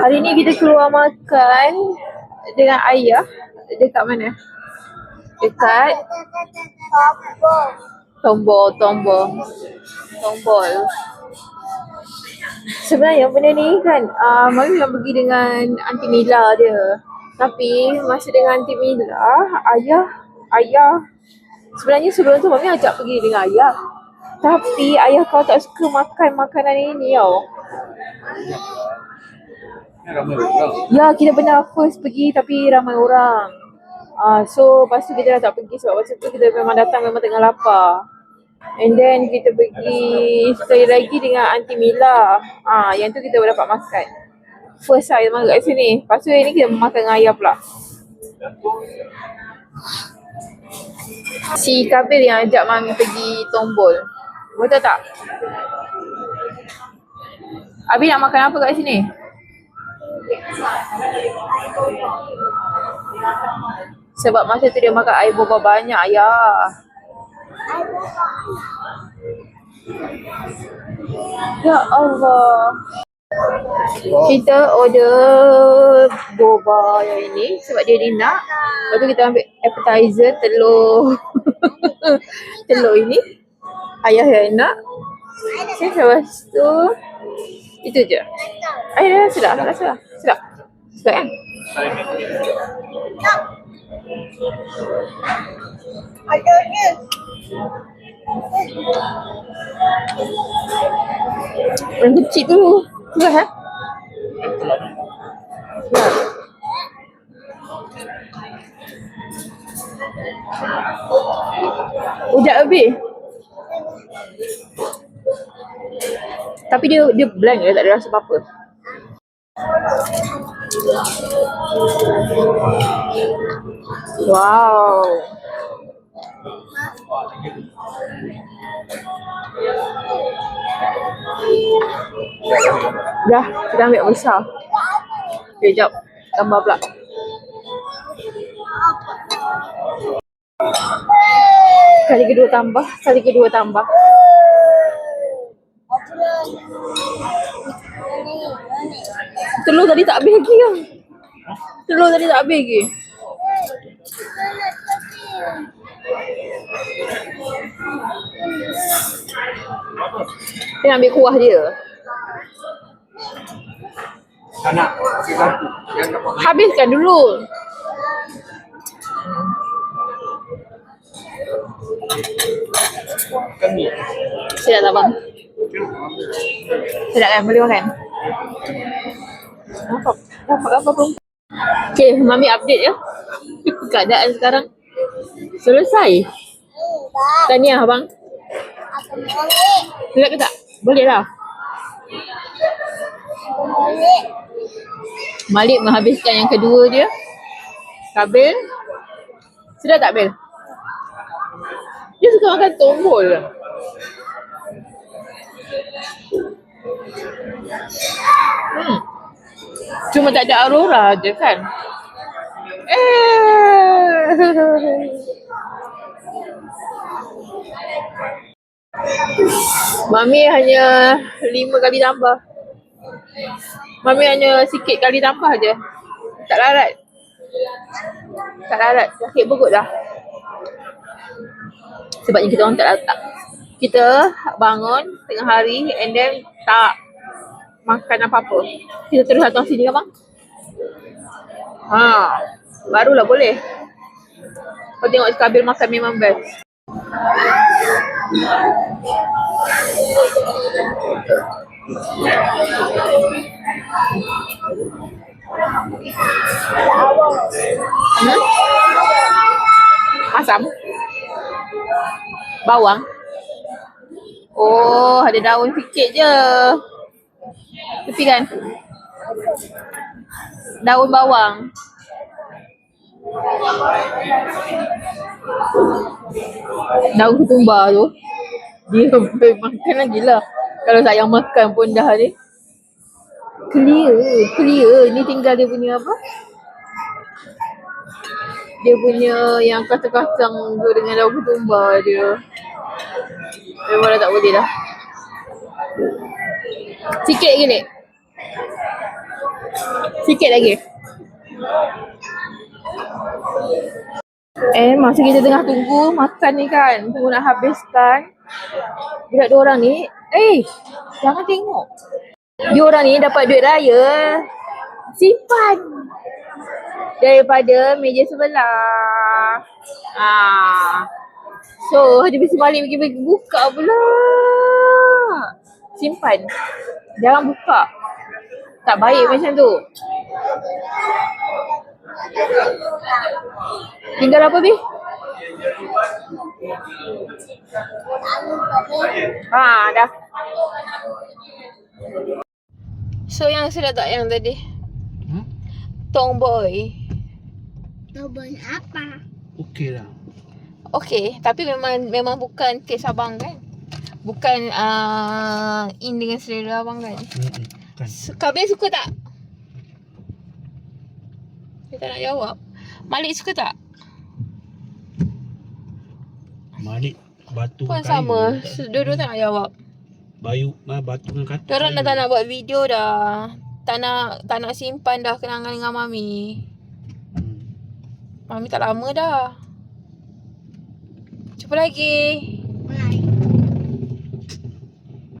Hari ni kita keluar makan dengan ayah dekat mana? Dekat Tombol, tombol. Tombol. Sebenarnya benda ni kan uh, Mami nak pergi dengan Aunty Mila dia. Tapi masa dengan Aunty Mila, ayah ayah sebenarnya sebelum tu Mami ajak pergi dengan ayah. Tapi ayah kau tak suka makan makanan ini tau. Ya, kita pernah first pergi tapi ramai orang. Uh, so lepas tu kita dah tak pergi sebab masa tu kita memang datang memang tengah lapar. And then kita pergi sekali lagi dengan Aunty Mila. Ah, uh, yang tu kita dapat makan. First saya makan kat sini. Lepas tu ni kita makan dengan ayah pula. Si Kabil yang ajak Mami pergi tombol. Betul tak? Abi nak makan apa kat sini? Sebab masa tu dia makan air boba banyak ayah. Ya Allah. Kita order boba yang ini sebab dia ni nak. Lepas tu kita ambil appetizer telur. telur ini. Ayah yang nak. Okay, lepas tu itu je. Ayah dah sedap, dah sedap. Sedap. Sedap kan? Yang kecil tu. Enggak ha? Ya. Ujak lebih. Tapi dia dia blank je tak ada rasa apa-apa. Wow. Dah, kita ambil besar. Okay, jap. Tambah pula. Kali kedua tambah, kali kedua tambah. Telur tadi tak habis lagi kan? Telur tadi tak habis lagi. Dia ambil kuah dia. Tak nak. Habiskan dulu. Sedap tak bang? Sedap kan? Boleh makan? Apa? Apa pun. Okay, Mami update ya. Keadaan sekarang selesai. Tahniah abang. Sedap ke tak? Boleh lah. Malik menghabiskan yang kedua dia. Kabil. Sedap tak Bil? Dia suka makan tombol. Hmm. Cuma tak ada aurora je kan? Eh. Mami hanya lima kali tambah. Mami hanya sikit kali tambah je. Tak larat. Tak larat. Sakit perut dah. Sebabnya kita orang tak tak. Kita bangun tengah hari and then tak makan apa-apa. Kita terus datang sini kan bang? Ha, barulah boleh. Kau tengok si Kabil makan memang best. Hmm? Asam? Bawang? Oh, ada daun sikit je. Tepi kan? Daun bawang. Daun ketumbar tu. Dia memang kena gila. Kalau sayang makan pun dah ni. Clear, clear. Ni tinggal dia punya apa? Dia punya yang kacang-kacang tu dengan daun ketumbar dia. Memang dah tak boleh dah. Sikit lagi ni. Sikit lagi. Eh, masa kita tengah tunggu makan ni kan, tunggu nak habiskan. Budak dua orang ni, eh, jangan tengok. Dia orang ni dapat duit raya. Simpan. Daripada meja sebelah. Ah. So, dia mesti balik pergi-pergi buka pula. Simpan. Jangan buka. Tak baik macam tu. Tinggal apa, Bi? Ha, dah. So, yang sedap tak yang tadi? Hmm? Tomboy. Tobon apa? Okey lah. Okay, tapi memang memang bukan taste abang kan? Bukan uh, in dengan selera abang kan? Hmm. Kan. Kabir suka tak? Dia tak nak jawab. Malik suka tak? Malik batu Pun kayu. sama. Dua-dua tak nak jawab. Bayu nah, batu dengan kayu. Diorang dah tak nak buat video dah. Tak nak, tak nak simpan dah kenangan dengan Mami. Mami tak lama dah. Cuba lagi.